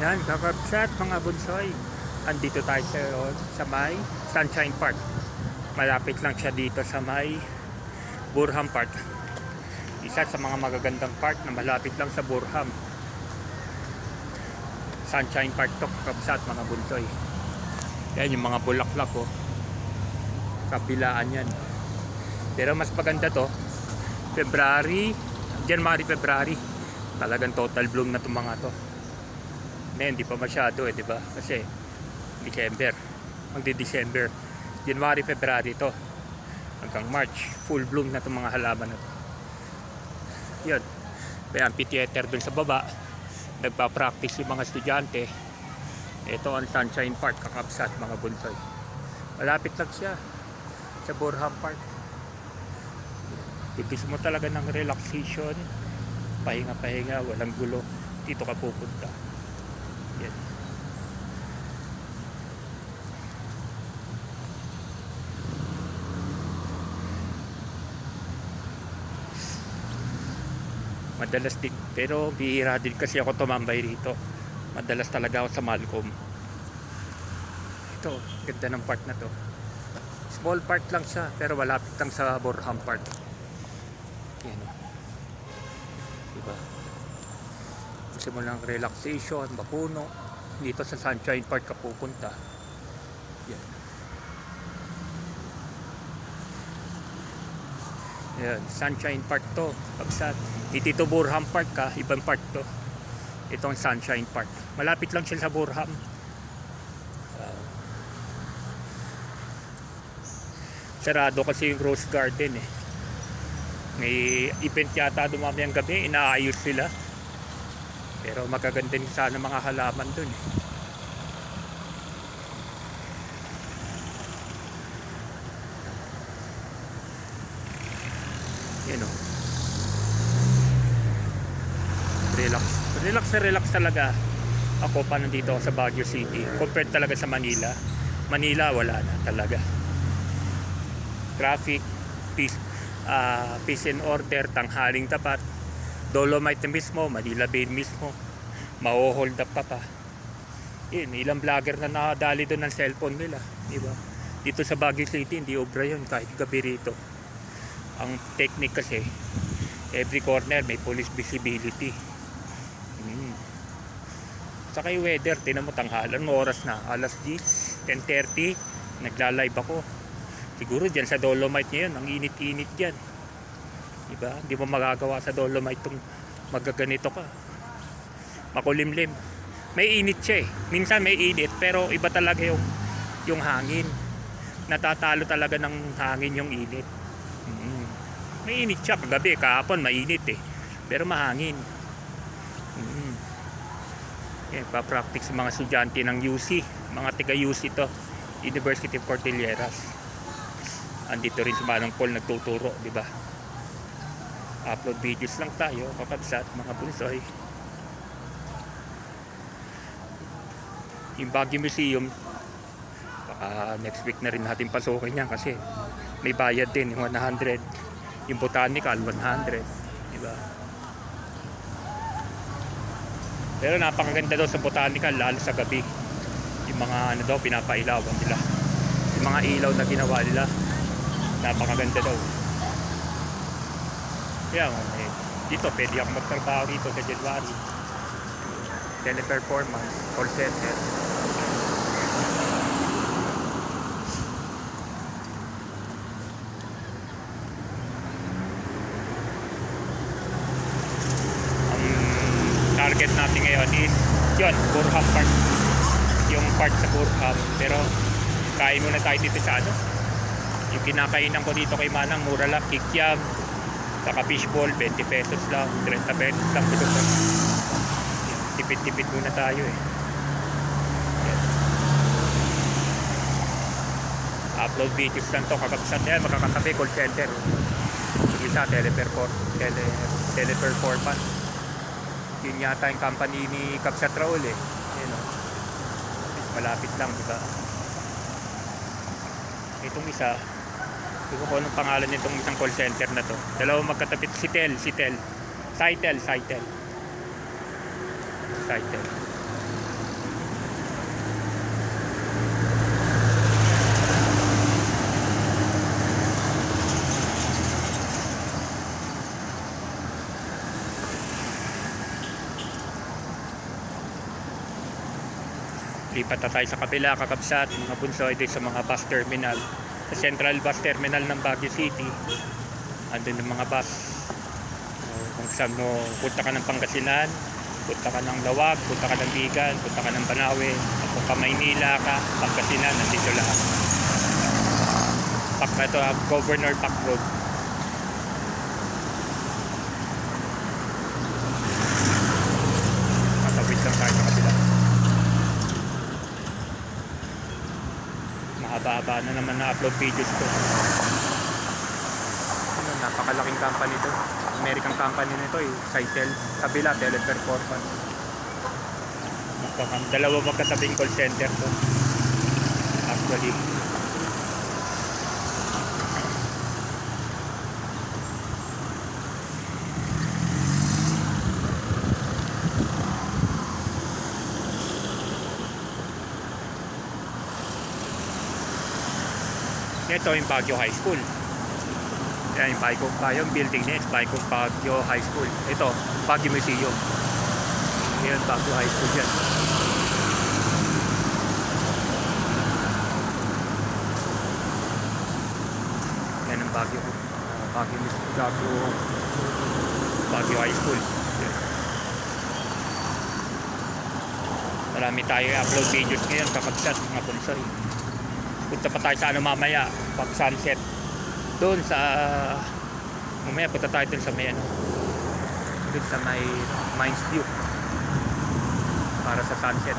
Yan, kakapsat mga bunsoy. Andito tayo sa, sa may Sunshine Park. Malapit lang siya dito sa may Burham Park. Isa sa mga magagandang park na malapit lang sa Burham. Sunshine Park to, kakapsat mga bunsoy. Yan yung mga bulaklak oh. Kabilaan yan. Pero mas maganda to, February, January, February. Talagang total bloom na itong mga to. Ngayon, hindi pa masyado eh, di ba? Kasi December. Magdi-December. January, February to. Hanggang March. Full bloom na itong mga halaman na to. Yun. May amphitheater dun sa baba. Nagpa-practice yung mga estudyante. Ito ang Sunshine Park, kakapsat mga bunsoy. Malapit lang siya sa Burham Park. Tipis mo talaga ng relaxation. Pahinga-pahinga, walang gulo. Dito ka pupunta. Yan. Madalas din, pero bihira din kasi ako tumambay rito. Madalas talaga ako sa Malcolm. Ito, ganda ng park na to. Small park lang siya, pero malapit lang sa Borham Park. Yan. Diba? Gusto mo lang relaxation, mapuno. Dito sa Sunshine Park ka pupunta. Yan. Yan, Sunshine Park to. Pagsat. Hindi to Burham Park ka, ibang park to. Ito ang Sunshine Park. Malapit lang siya sa Burham. Wow. Sarado kasi yung Rose Garden eh. May event yata dumami ang gabi, inaayos sila. Pero magaganda din sana mga halaman dun eh. Yan o. Relax. Relax na relax talaga. Ako pa nandito ako sa Baguio City. Compared talaga sa Manila. Manila wala na talaga. Traffic, peace, ah, peace and order, tanghaling tapat. Dolomite mismo, Manila Bay mismo. Mao-hold up pa pa. Yun, ilang vlogger na nakadali doon ng cellphone nila. Di ba? Dito sa Baguio City, hindi obra yun kahit gabi rito. Ang technique kasi, every corner may police visibility. Mm. Saka yung weather, tinan mo tanghalan, oras na, alas 10, 10.30, nagla-live ako. Siguro dyan sa Dolomite ngayon, ang init-init dyan. Diba? Hindi mo magagawa sa Dolomite itong magaganito ka. Makulimlim. May init siya eh. Minsan may init, pero iba talaga yung, yung hangin. Natatalo talaga ng hangin yung init. Mm. May init siya kagabi, kahapon mainit eh. Pero mahangin. Mm. Yan, pa-practice yung mga estudyante ng UC. Mga tiga UC to. University of Cordilleras. Andito rin si Manong Paul nagtuturo, di ba? Upload videos lang tayo, kakabsat, mga bunsoy. Yung Baguio Museum, baka next week na rin natin pasukin yan kasi may bayad din, yung 100. Yung botanical, 100. Di ba? Pero napakaganda daw sa botanical, lalo sa gabi. Yung mga ano daw, pinapailawan nila. Yung mga ilaw na ginawa nila, napakaganda daw. Kaya eh, dito, pwede ako magtrabaho dito sa January. Teleperformance, call center. ang target natin ngayon is yun, Burham Park yung park sa Burham pero kain muna tayo dito sa ano yung kinakainan ko dito kay Manang mura lang, kikyam saka fishball, 20 pesos lang 30 pesos lang dito sa tipid-tipid muna tayo eh. Yan. upload videos lang to. Kakabsat yan makakatabi call center. Isa teleperform tele, teleperformance. Yun yata yung company ni Kapsat Raul eh. Yun o malapit lang di ba? Itong isa hindi ko kung anong pangalan nitong isang call center na to. Dalawang magkatapit. Si Tel, si Tel. Sitel, Sitel. Sitel. Lipat na tayo sa kapila, kakabsat, mga bunso, ito sa mga bus terminal. Sa central bus terminal ng Baguio City, andun yung mga bus. Kung saan mo, punta ka ng Pangasinan, punta ka ng Lawag, punta ka ng Bigan, punta ka ng Banawe, at kung ka Maynila ka, Pangasinan, nandito lahat. Pak na ito, ah, Governor Pak Road. Matawid lang tayo sa kabila. Mahaba-haba na naman na-upload videos ko. Ano, napakalaking company to. American company nito eh. Cytel. Kabila, teleperformance. Dalawa magkatabing call center to. Actually. Ito yung Baguio High School. Yan yung Baguio, yung building niya, Baguio Baguio High School. Ito, Baguio Museum. Yan, Baguio High School yan. Yan ang Baguio, uh, Baguio, Baguio, Baguio High School. Yan. Marami tayo upload videos ngayon, kakabsat mga punsoy punta pa tayo sa ano mamaya pag sunset doon sa mamaya punta tayo doon sa may ano doon sa may Mines View. Para sa sunset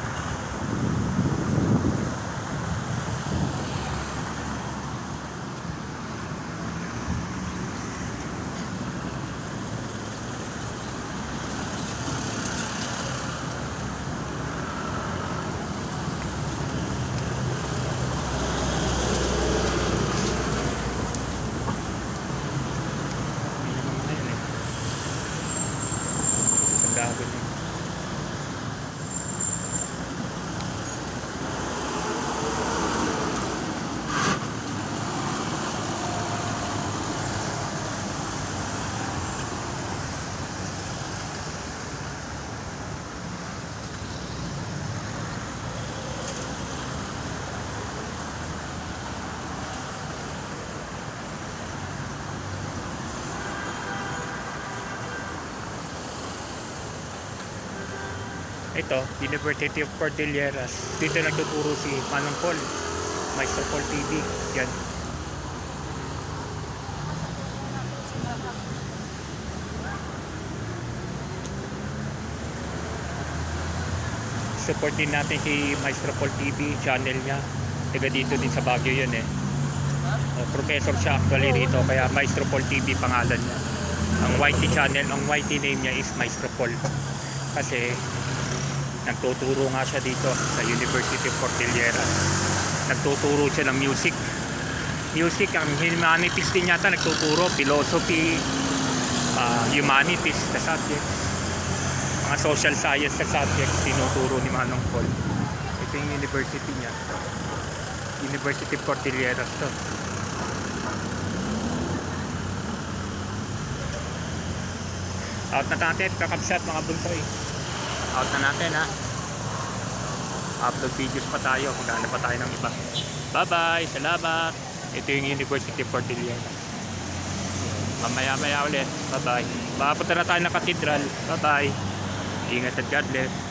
Yun naman ngayon eh. Sa gago niya. Ito, University of Cordilleras. Dito nagtuturo si Manong Paul. Maestro Paul TV. Yan. Support din natin si Maestro Paul TV channel niya. Taga dito din sa Baguio yun eh. Uh, professor siya actually rito kaya Maestro Paul TV pangalan niya. Ang YT channel, ang YT name niya is Maestro Paul. Kasi nagtuturo nga siya dito sa University of Cordillera. Nagtuturo siya ng music. Music, ang humanities din yata nagtuturo, philosophy, ah, humanities na subject. Mga social science na subject, tinuturo ni Manong Paul. Ito yung university niya. University of Cordillera to. Out na natin, kakabsat mga buntoy out na natin ha. Upload videos pa tayo magkano pa tayo ng iba. Bye bye salamat. Ito yung University Cordillera mamaya maya ulit. Bye bye papunta na tayo ng katedral bye bye ingat at God bless